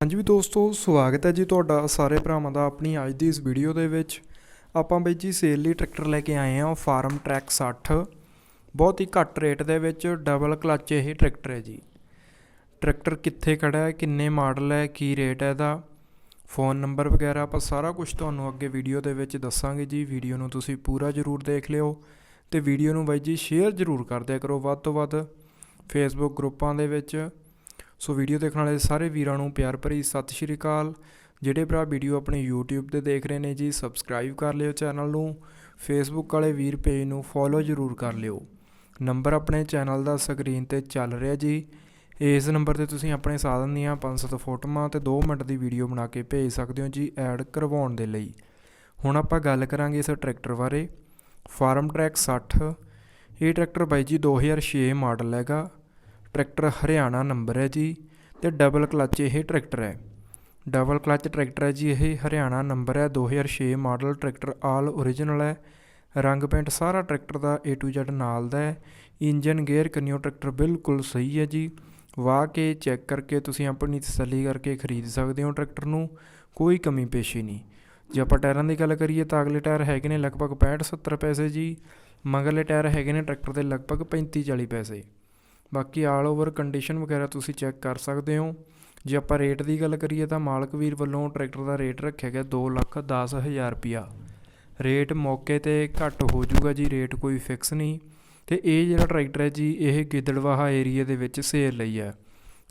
ਹਾਂਜੀ ਵੀ ਦੋਸਤੋ, ਸਵਾਗਤ ਹੈ ਜੀ ਤੁਹਾਡਾ ਸਾਰੇ ਭਰਾਵਾਂ ਦਾ ਆਪਣੀ ਅੱਜ ਦੀ ਇਸ ਵੀਡੀਓ ਦੇ ਵਿੱਚ। ਆਪਾਂ ਬਈ ਜੀ ਸੇਲ ਲਈ ਟਰੈਕਟਰ ਲੈ ਕੇ ਆਏ ਹਾਂ, ਫਾਰਮ ਟਰੈਕ 60 ਬਹੁਤ ਹੀ ਘੱਟ ਰੇਟ ਦੇ ਵਿੱਚ ਡਬਲ ਕਲੱਚ ਇਹ ਟਰੈਕਟਰ ਹੈ ਜੀ। ਟਰੈਕਟਰ ਕਿੱਥੇ ਖੜਾ ਹੈ, ਕਿੰਨੇ ਮਾਡਲ ਹੈ, ਕੀ ਰੇਟ ਹੈ ਇਹਦਾ? ਫੋਨ ਨੰਬਰ ਵਗੈਰਾ ਆਪਾਂ ਸਾਰਾ ਕੁਝ ਤੁਹਾਨੂੰ ਅੱਗੇ ਵੀਡੀਓ ਦੇ ਵਿੱਚ ਦੱਸਾਂਗੇ ਜੀ। ਵੀਡੀਓ ਨੂੰ ਤੁਸੀਂ ਪੂਰਾ ਜ਼ਰੂਰ ਦੇਖ ਲਿਓ ਤੇ ਵੀਡੀਓ ਨੂੰ ਬਾਈ ਜੀ ਸ਼ੇਅਰ ਜ਼ਰੂਰ ਕਰ ਦਿਆ ਕਰੋ ਵੱਧ ਤੋਂ ਵੱਧ। ਫੇਸਬੁੱਕ ਗਰੁੱਪਾਂ ਦੇ ਵਿੱਚ ਸੋ ਵੀਡੀਓ ਦੇਖਣ ਵਾਲੇ ਸਾਰੇ ਵੀਰਾਂ ਨੂੰ ਪਿਆਰ ਭਰੀ ਸਤਿ ਸ਼੍ਰੀ ਅਕਾਲ। ਜਿਹੜੇ ਭਰਾ ਵੀਡੀਓ ਆਪਣੇ YouTube ਤੇ ਦੇਖ ਰਹੇ ਨੇ ਜੀ ਸਬਸਕ੍ਰਾਈਬ ਕਰ ਲਿਓ ਚੈਨਲ ਨੂੰ। ਫੇਸਬੁੱਕ ਵਾਲੇ ਵੀਰ ਪੇਜ ਨੂੰ ਫੋਲੋ ਜ਼ਰੂਰ ਕਰ ਲਿਓ। ਨੰਬਰ ਆਪਣੇ ਚੈਨਲ ਦਾ ਸਕਰੀਨ ਤੇ ਚੱਲ ਰਿਹਾ ਜੀ। ਇਸ ਨੰਬਰ ਤੇ ਤੁਸੀਂ ਆਪਣੇ ਸਾਧਨ ਦੀਆਂ 500 ਫੋਟੋਆਂ ਤੇ 2 ਮਿੰਟ ਦੀ ਵੀਡੀਓ ਬਣਾ ਕੇ ਭੇਜ ਸਕਦੇ ਹੋ ਜੀ ਐਡ ਕਰਵਾਉਣ ਦੇ ਲਈ। ਹੁਣ ਆਪਾਂ ਗੱਲ ਕਰਾਂਗੇ ਇਸ ਟਰੈਕਟਰ ਬਾਰੇ। ਫਾਰਮ ਟਰੈਕ 60 ਇਹ ਟਰੈਕਟਰ ਬਾਈ ਜੀ 2006 ਮਾਡਲ ਹੈਗਾ। ਟਰੈਕਟਰ ਹਰਿਆਣਾ ਨੰਬਰ ਹੈ ਜੀ ਤੇ ਡਬਲ ਕਲੱਚ ਇਹ ਟਰੈਕਟਰ ਹੈ। ਡਬਲ ਕਲੱਚ ਟਰੈਕਟਰ ਹੈ ਜੀ ਇਹ ਹਰਿਆਣਾ ਨੰਬਰ ਹੈ। 2006 ਮਾਡਲ ਟਰੈਕਟਰ ਆਲ ਓਰੀਜਨਲ ਹੈ। ਰੰਗ ਪੈਂਟ ਸਾਰਾ ਟਰੈਕਟਰ ਦਾ A to Z ਨਾਲ ਦਾ ਹੈ। ਇੰਜਨ ਗੇਅਰ ਕਨਿਓ ਟਰੈਕਟਰ ਬਿਲਕੁਲ ਸਹੀ ਹੈ ਜੀ। ਵਾਹ ਕੇ ਚੈੱਕ ਕਰਕੇ ਤੁਸੀਂ ਆਪਣੀ ਤਸੱਲੀ ਕਰਕੇ ਖਰੀਦ ਸਕਦੇ ਹੋ ਟਰੈਕਟਰ ਨੂੰ। ਕੋਈ ਕਮੀ ਪੇਸ਼ੀ ਨਹੀਂ। ਜੇ ਆਪਾਂ ਟਾਇਰਾਂ ਦੀ ਗੱਲ ਕਰੀਏ ਤਾਂ ਅਗਲੇ ਟਾਇਰ ਹੈਗੇ ਨੇ ਲਗਭਗ 65 70 ਪੈਸੇ ਜੀ। ਮਗਰਲੇ ਟਾਇਰ ਹੈਗੇ ਨੇ ਟਰੈਕਟਰ ਦੇ ਲਗਭਗ 35 40 ਪੈਸੇ। ਬਾਕੀ ਆਲ ਓਵਰ ਕੰਡੀਸ਼ਨ ਵਗੈਰਾ ਤੁਸੀਂ ਚੈੱਕ ਕਰ ਸਕਦੇ ਹੋ। ਜੇ ਆਪਾਂ ਰੇਟ ਦੀ ਗੱਲ ਕਰੀਏ ਤਾਂ ਮਾਲਕ ਵੀਰ ਵੱਲੋਂ ਟਰੈਕਟਰ ਦਾ ਰੇਟ ਰੱਖਿਆ ਗਿਆ 2 ਲੱਖ 10 ਹਜ਼ਾਰ ਰੁਪਿਆ ਰੇਟ ਮੌਕੇ ਤੇ ਘੱਟ ਹੋ ਜਾਊਗਾ ਜੀ ਰੇਟ ਕੋਈ ਫਿਕਸ ਨਹੀਂ। ਤੇ ਇਹ ਜਿਹੜਾ ਟਰੈਕਟਰ ਹੈ ਜੀ, ਇਹ ਗਿੱਦੜਵਾਹਾ ਏਰੀਆ ਦੇ ਵਿੱਚ ਸੇਲ ਲਈ ਹੈ।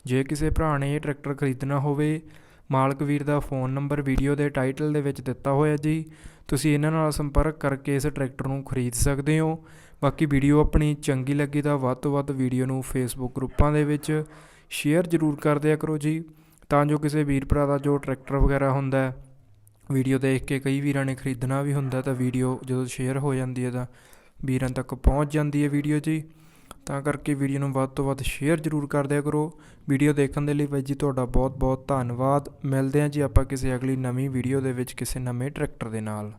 ਜੇ ਕਿਸੇ ਭਰਾ ਨੇ ਇਹ ਟਰੈਕਟਰ ਖਰੀਦਣਾ ਹੋਵੇ, ਮਾਲਕ ਵੀਰ ਦਾ ਫੋਨ ਨੰਬਰ ਵੀਡੀਓ ਦੇ ਟਾਈਟਲ ਦੇ ਵਿੱਚ ਦਿੱਤਾ ਹੋਇਆ ਜੀ। ਤੁਸੀਂ ਇਹਨਾਂ ਨਾਲ ਸੰਪਰਕ ਕਰਕੇ ਇਸ ਟਰੈਕਟਰ ਨੂੰ ਖਰੀਦ ਸਕਦੇ ਹੋ। ਬਾਕੀ ਵੀਡੀਓ ਆਪਣੀ ਚੰਗੀ ਲੱਗੀ ਤਾਂ ਵੱਧ ਤੋਂ ਵੱਧ ਵੀਡੀਓ ਨੂੰ ਫੇਸਬੁੱਕ ਗਰੁੱਪਾਂ ਦੇ ਵਿੱਚ ਸ਼ੇਅਰ ਜ਼ਰੂਰ ਕਰ ਦਿਆ ਕਰੋ ਜੀ। ਤਾਂ ਜੋ ਕਿਸੇ ਵੀਰ ਭਰਾ ਦਾ ਜੋ ਟਰੈਕਟਰ ਵਗੈਰਾ ਹੁੰਦਾ ਹੈ, ਵੀਡੀਓ ਦੇਖ ਕੇ ਕਈ ਵੀਰਾਂ ਨੇ ਖਰੀਦਣਾ ਵੀ ਹੁੰਦਾ ਤਾਂ ਵੀਡੀਓ ਜਦੋਂ ਸ਼ੇਅਰ ਹੋ ਜਾਂਦੀ ਹੈ ਤਾਂ ਵੀਰਾਂ ਤੱਕ ਪਹੁੰਚ ਜਾਂਦੀ ਹੈ ਵੀਡੀਓ ਜੀ। ਤਾਂ ਕਰਕੇ ਵੀਡੀਓ ਨੂੰ ਵੱਧ ਤੋਂ ਵੱਧ ਸ਼ੇਅਰ ਜ਼ਰੂਰ ਕਰ ਦਿਆ ਕਰੋ। ਵੀਡੀਓ ਦੇਖਣ ਦੇ ਲਈ ਬਾਈ ਜੀ ਤੁਹਾਡਾ ਬਹੁਤ ਬਹੁਤ ਧੰਨਵਾਦ। ਮਿਲਦੇ ਹਾਂ ਜੀ ਆਪਾਂ ਕਿਸੇ ਅਗਲੀ ਨਵੀਂ ਵੀਡੀਓ ਦੇ ਵਿੱਚ ਕਿਸੇ ਨਵੇਂ ਟਰੈਕਟਰ ਦੇ ਨਾਲ।